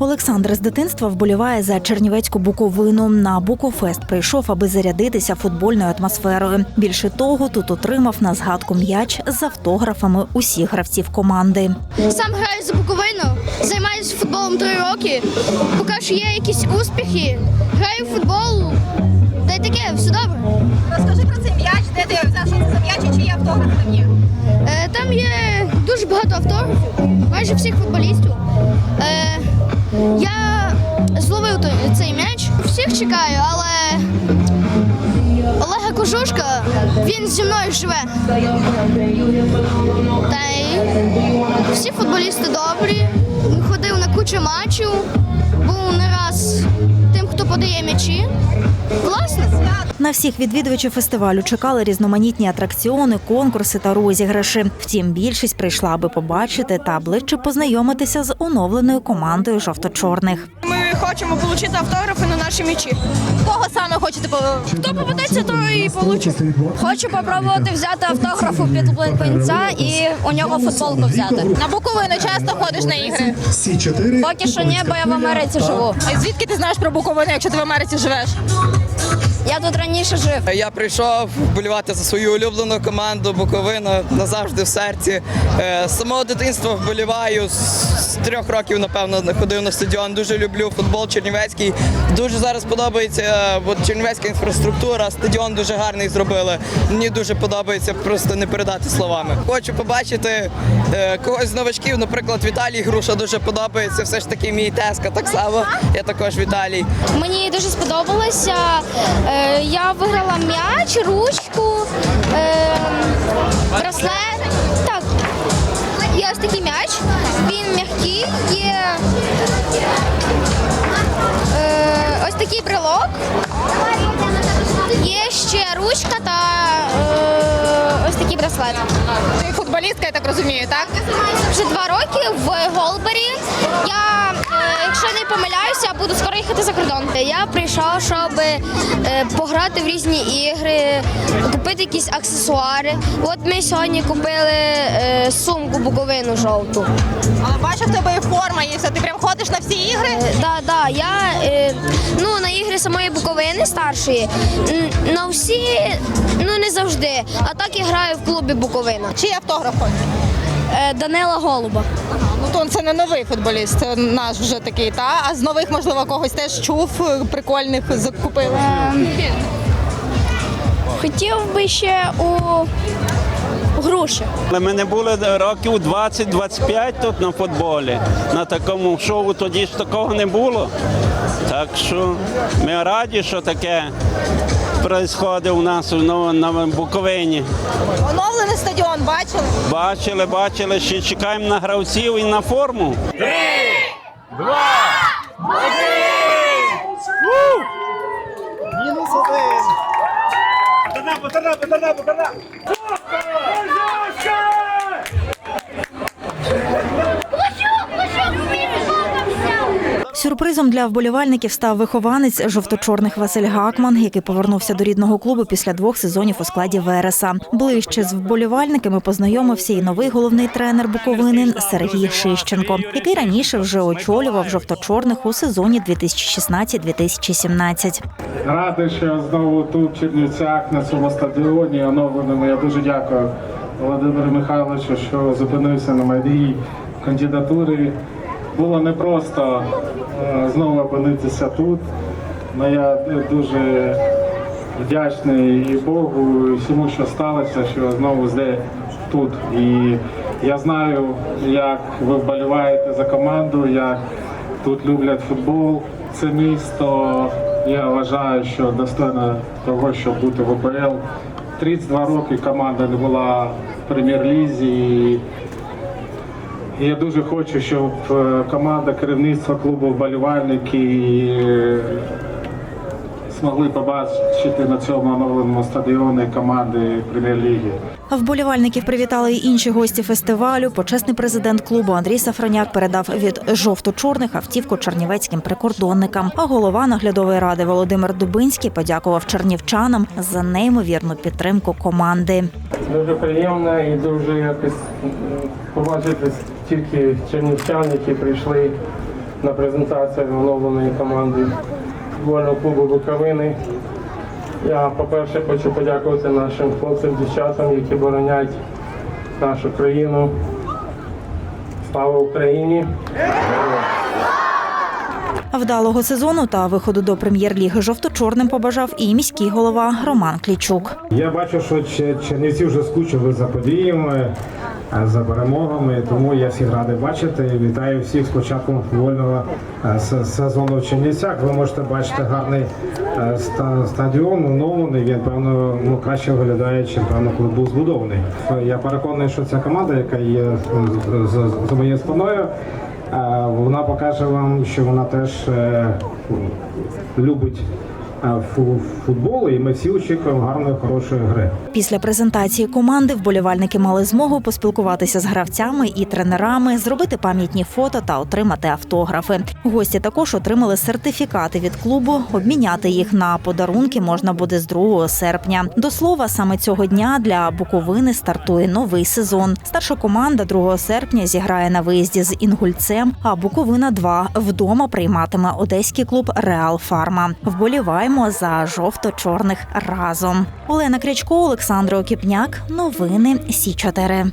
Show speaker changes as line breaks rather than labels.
Олександр з дитинства вболіває за Чернівецьку буковину. На Буковфест прийшов, аби зарядитися футбольною атмосферою. Більше того, тут отримав на згадку м'яч з автографами усіх гравців команди.
Сам граю за Буковину, займаюся футболом три роки. Поки що є якісь успіхи, граю в футбол. Та й таке, все добре.
Розкажи про цей м'яч, де ти взяв, що це за м'яч і чиї автограф там є.
Е, там є дуже багато автографів, майже всіх футболістів. Я зловив цей м'яч, всіх чекаю, але Олега Кожушка, він зі мною живе. Та й всі футболісти добрі. Ходив на кучу матчів, був не раз подає м'ячі. Класно.
На всіх відвідувачів фестивалю чекали різноманітні атракціони, конкурси та розіграші. Втім, більшість прийшла, аби побачити та ближче познайомитися з оновленою командою жовто-чорних.
Хочемо отримати автографи на наші м'ячі.
Кого саме хочете
Хто попадеться, то і получить.
Хочу попробувати взяти автограф у підлипенця і у нього футболку взяти.
на Буковину часто ходиш на ігри?
Сі 4
Поки що ні, бо я в Америці живу.
А звідки ти знаєш про Буковину, якщо ти в Америці живеш?
Я тут раніше жив.
Я прийшов вболівати за свою улюблену команду Буковина назавжди в серці. Е, З самого дитинства вболіваю з трьох років, напевно, ходив на стадіон. Дуже люблю футбол чернівецький. Дуже зараз подобається е, от, чернівецька інфраструктура. Стадіон дуже гарний зробили. Мені дуже подобається, просто не передати словами. Хочу побачити е, когось з новачків, наприклад, Віталій Груша дуже подобається. Все ж таки мій тезка так само. Я також Віталій.
Мені дуже сподобалося. Е, я виграла м'яч, ручку, е, браслет. Так. Є ось такий м'яч. Він м'який, є е, ось такий брелок. Є ще ручка та ось такий браслет.
Ти футболістка, я так розумію, так?
Я займаюся вже два роки в Голбері. Я, помиляюся, буду скоро їхати за кордон. Я прийшов, щоб е, пограти в різні ігри, купити якісь аксесуари. От ми сьогодні купили е, сумку буковину жовту.
Але бачу, в тебе є форма, і все. Ти прям ходиш на всі ігри.
Е, Да, да, я е, ну, на ігри самої буковини старшої, на всі ну не завжди. А так я граю в клубі Буковина.
Чий автограф хочеш?
Е, Данила Голуба.
Ну то це не новий футболіст, це наш вже такий, та? А з нових, можливо, когось теж чув, прикольних закупили.
Хотів би ще у груші.
Але ми не були років 20-25 тут на футболі. На такому шоу тоді ж такого не було. Так що ми раді, що таке відбувається у нас на, на Буковині.
Оновлений стадіон, бачили?
Бачили, бачили, ще чекаємо на гравців і на форму.
мінус один.
Сюрпризом для вболівальників став вихованець жовто-чорних Василь Гакман, який повернувся до рідного клубу після двох сезонів у складі Вереса. Ближче з вболівальниками познайомився і новий головний тренер Буковини Сергій Шищенко, який раніше вже очолював жовто-чорних у сезоні 2016-2017.
Радий, що знову тут, в Чернівцях, на цьому стадіоні оновленому. Я дуже дякую Володимиру Михайловичу, що зупинився на моїй кандидатурі. Було непросто е, знову опинитися тут. але я дуже вдячний і Богу, і всьому, що сталося, що знову здесь тут. І я знаю, як ви вболіваєте за команду, як тут люблять футбол. Це місто, я вважаю, що достойно того, щоб бути в ОПЛ. 32 роки команда не була в прем'єр-лізі. І і я дуже хочу, щоб е, команда керівництва клубу вболівальники е, змогли побачити на цьому оновленому стадіоні команди прем'єр-ліги.
Вболівальників привітали й інші гості фестивалю. Почесний президент клубу Андрій Сафроняк передав від жовто-чорних автівку чернівецьким прикордонникам. А голова наглядової ради Володимир Дубинський подякував чернівчанам за неймовірну підтримку команди.
Дуже приємно і дуже якось побачити тільки чернівчан, які прийшли на презентацію оновленої команди футбольного клубу Буковини. Я, по-перше, хочу подякувати нашим хлопцям, дівчатам, які боронять нашу країну. Слава Україні!
Вдалого сезону та виходу до прем'єр-ліги жовто-чорним побажав і міський голова Роман Клічук.
Я бачу, що Че- чернівці вже скучили за подіями, е, за перемогами, тому я всіх радий бачити. Вітаю всіх з початком футбольного е, сезону в Чернівцях. Ви можете бачити гарний е, стадіон, оновлений. Він певно ну, краще виглядає, чим певно, коли був збудований. Я переконаний, що ця команда, яка є з- моєю спиною, вона покаже вам, що вона теж е, любить е, фу- футбол, і ми всі очікуємо гарної, хорошої гри.
Після презентації команди вболівальники мали змогу поспілкуватися з гравцями і тренерами, зробити пам'ятні фото та отримати автографи. Гості також отримали сертифікати від клубу. Обміняти їх на подарунки можна буде з 2 серпня. До слова, саме цього дня для Буковини стартує новий сезон. Старша команда 2 серпня зіграє на виїзді з Інгульцем, а Буковина 2 вдома прийматиме одеський клуб Реал Фарма. Вболіваємо за жовто-чорних разом. Олена Крячко, Олександр Окіпняк. Новини Сі 4